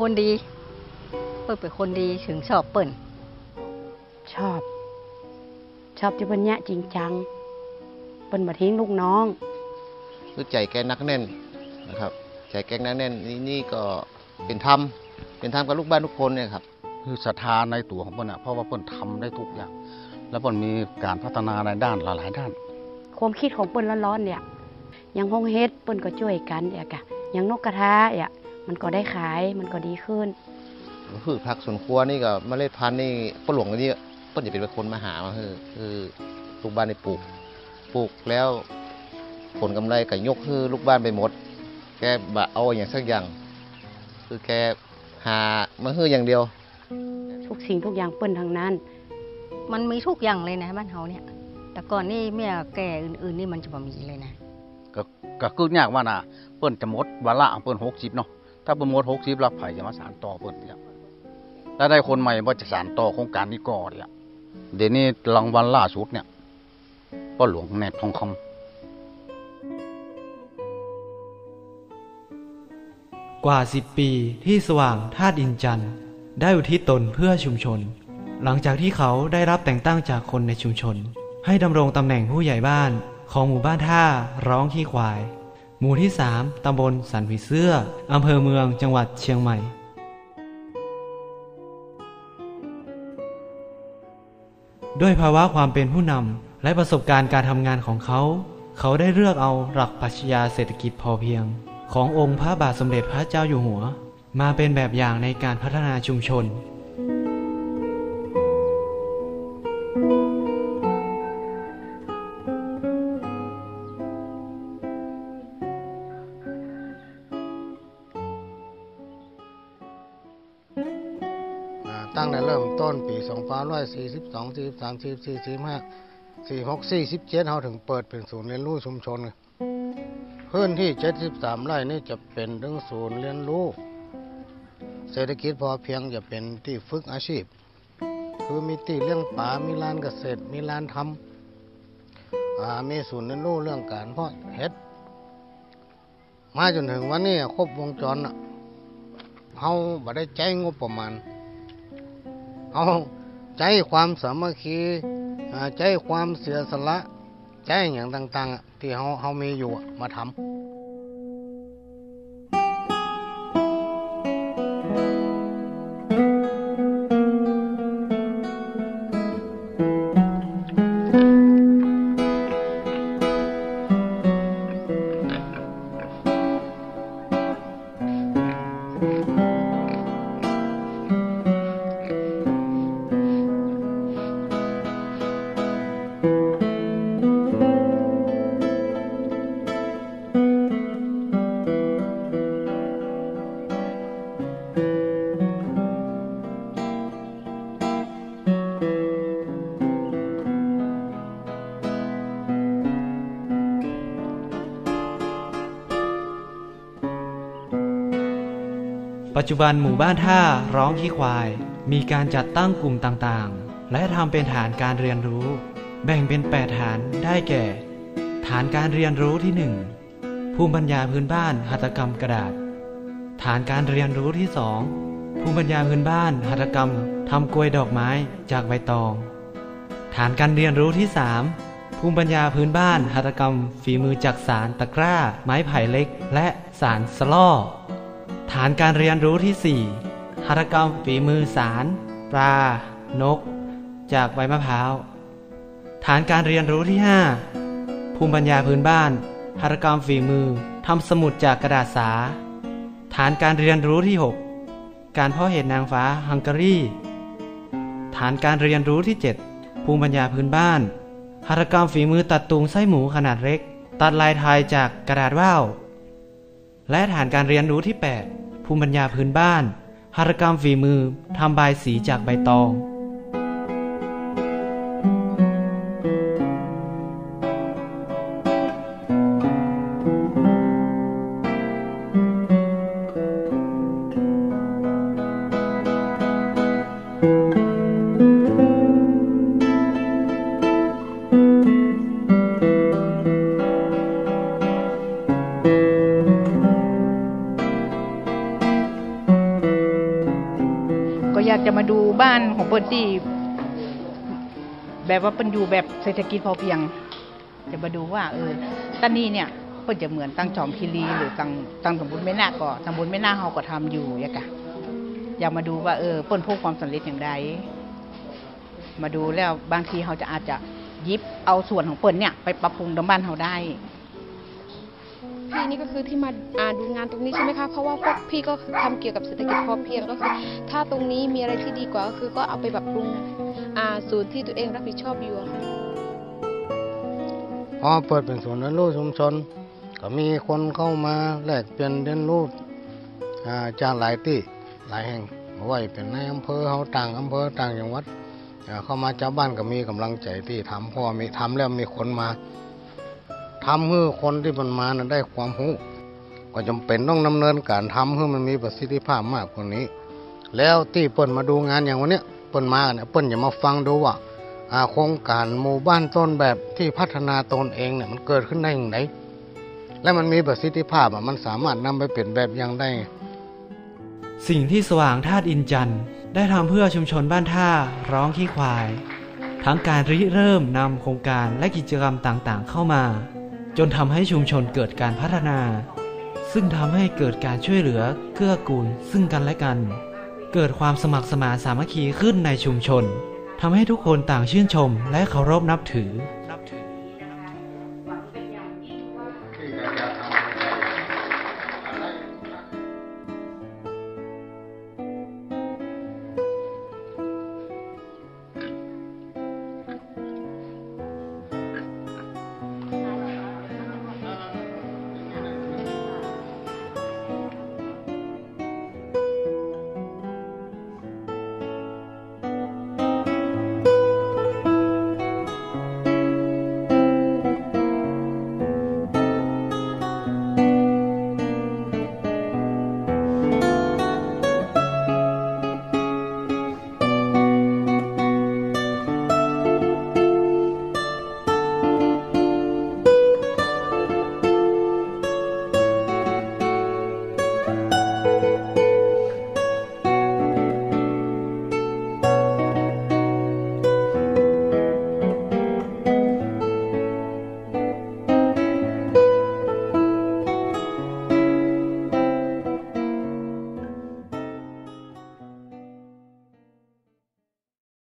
ชอบคนดี เปิ้ลเป็นคนดีถึงชอบเปิ้ลชอบ ชอบที่เปิ้นเนี่ยจริงจัง เปิ้นมาทิ้งลูกน้องคือใจแกนักแน่นนะครับใจแกนักแน่นนี่นี่ก็เป็นธรรมเป็นธรรมกับลูกบ้านทุกคนเนี่ยครับคือศรัทธาในตัวของเปิ้ลอะเพราะว่าเปิ้ลทำได้ทุกอย่าง แล้วเปิ้ลมีการพัฒนาในด้านหลายๆด้าน ความคิดของเปิ้นร้อนๆเนี่ยอยังห้องเฮ็ดเปิ้นก็ช่วยกันเอียกะอยังนกกระทาเอีย มันก็ได้ขายมันก็ดีขึ้นพืชผักสวนครัวนี่ก็เมล็ดพันธุ์นี่ป้าหลวงนี่เปิ้ลจะเป็นคนมาหามาคือคือลูกบ้านในปลูก ปลูกแล้วผลกำไรก็ยกคือลูกบ้านไปหมด แกบะเอาอย่างสักอย่าง คือแกหามาฮืออย่างเดียว ทุกสิ่งทุกอย่างเปิ้นทางนั้น มันมีทุกอย่างเลยนะบ้านเฮาเนี่ย แต่ก่อนนี่เมียแก่อื่นๆนี่มันจะบ่มีเลยนะ ก็ก็คือยากว่าน่ะ เปิ้ลจะหมดวาระของเปิ้ลหกสิบเนาะ ถ้าปิ้ลหมดหกสิบล้วไผ่จะมาสานต่อเปิ้ลเนี่ยถ้าได้คนใหม่ว่าจะสานต่อโครงการนี้ก่อนเนี่ยเดี๋ยวนี้รางวัลล่าสุดเนี่ย ก็หลวงแนบทองคำกว่า10ปีที่สว่างธาตุอินจันได้อุทิศตนเพื่อชุมชน หลังจากที่เขาได้รับแต่งตั้งจากคนในชุมชน ให้ดำรงตำแหน่งผู้ใหญ่บ้านของหมู่บ้านท่าร้องขี้ควาย หมู่ที่ 3 ตำบลสันผีเสื้อ อำเภอเมือง จังหวัดเชียงใหม่ ด้วยภาวะความเป็นผู้นำและประสบการณ์การทำงานของเขา เขาได้เลือกเอาหลักปรัชญาเศรษฐกิจพอเพียง ขององค์พระบาทสมเด็จพระเจ้าอยู่หัว มาเป็นแบบอย่างในการพัฒนาชุมชน ตั้งแต่เริ่มต้นปี2542 43 44 45 46 47เราถึงเปิดเป็นศูนย์เรียนรู้ชุมชน พื้นที่ 73 ไร่นี่จะเป็นเรื่องศูนย์เรียนรู้ เศรษฐกิจพอเพียงจะเป็นที่ฝึกอาชีพ คือมีที่เลี้ยงป่ามีลานเกษตร มีลานทำมีศูนย์เรียนรู้เรื่องการเพาะเห็ดมาจนถึงวันนี้ครบวงจรนะเฮาบ่ได้ใจงบประมาณ เอาใจความสามัคคีอ่าใจความเสียสละใจอย่างต่างๆอะที่เฮาเฮามีอยู่มาทำ ปัจจุบันหมู่บ้านท่าร้องขี้ควาย มีการจัดตั้งกลุ่มต่างๆ และทำเป็นฐานการเรียนรู้ แบ่งเป็น 8 ฐานได้แก่ ฐานการเรียนรู้ที่ 1 ภูมิปัญญาพื้นบ้านหัตถกรรมกระดาษ ฐานการเรียนรู้ที่ 2 ภูมิปัญญาพื้นบ้านหัตถกรรมทำกล้วยดอกไม้จากใบตอง ฐานการเรียนรู้ที่ 3 ภูมิปัญญาพื้นบ้านหัตถกรรม ฝีมือจากสารตะกร้า ไม้ไผ่เล็ก และสารสล่อ ฐานการเรียนรู้ที่ 4หัตถกรรมฝีมือสาร ปลา นก จากใบมะพร้าว ฐานการเรียนรู้ที่ 5 ภูมิปัญญาพื้นบ้านหัตถกรรมฝีมือทำสมุดจากกระดาษสา ฐานการเรียนรู้ที่ 6 การเพาะเห็ดนางฟ้าฮังการี ฐานการเรียนรู้ที่ 7 ภูมิปัญญาพื้นบ้านหัตถกรรมฝีมือตัดตุงไส้หมูขนาดเล็ก ตัดลายไทยจากกระดาษว่าวและฐานการเรียนรู้ที่ 8 ภูมิปัญญาพื้นบ้านหัตถกรรมฝีมือทำบายสีจากใบตอง บ้านของเปิ้นที่ แบบว่าเปิ้นอยู่แบบเศรษฐกิจพอเพียง จะมาดูว่า เออตอนนี้เนี่ยเปิ้นจะเหมือนตั้งจอมคีรีหรือตั้งตั้งตำบลแม่นาก็ตำบลแม่นาเฮาก็ทำอยู่ยะกะอยากมาดูว่าเออเปิ้นพบความสำเร็จอย่างไรมาดูแล้วบางทีเขาจะอาจจะยิบเอาส่วนของเปิ้นเนี่ย ไปปรับปรุงในบ้านเขาได้ พี่นี่ก็คือที่มาอ่าดูงานตรงนี้ใช่ไหมคะ เพราะว่าพวกพี่ก็ทำเกี่ยวกับเศรษฐกิจพอเพียงก็คือ ถ้าตรงนี้มีอะไรที่ดีกว่าก็คือก็เอาไปปรับปรุงอ่าศูนย์ที่ตัวเองรับผิดชอบอยู่อะค่ะพอเปิดเป็นศูนย์เรียนรู้ชุมชน ก็มีคนเข้ามาแลกเปลี่ยนเรียนรู้จากหลายที่หลายแห่งบ่ว่าเป็นในอำเภอเขาต่างอำเภอต่างจังหวัดเข้ามาชาวบ้านก็มีกำลังใจที่ทำพ่อมีทำแล้วมีคนมา ทำให้คนที่มันมานะได้ความรู้ก็จำเป็นต้องดำเนินการทำให้มันมีประสิทธิภาพมากกว่านี้ แล้วที่เปิ้นมาดูงานอย่างวันเนี้ยเปิ้นมาเนี่ยเปิ้นอย่ามาฟังดูว่าอ่าโครงการหมู่บ้านต้นแบบที่พัฒนาตนเองเนี่ยมันเกิดขึ้นได้อย่างไรและมันมีประสิทธิภาพอะมันสามารถนำไปเป็นแบบอย่างได้ สิ่งที่สว่างธาตุอินจันทร์ได้ทำเพื่อชุมชนบ้านท่าร้องขี้ควาย ทั้งการริเริ่มนำโครงการและกิจกรรมต่างๆเข้ามา จนทำให้ชุมชนเกิดการพัฒนา ซึ่งทำให้เกิดการช่วยเหลือเกื้อกูลซึ่งกันและกัน เกิดความสมัครสมานสามัคคีขึ้นในชุมชนทำให้ทุกคนต่างชื่นชมและเคารพนับถือ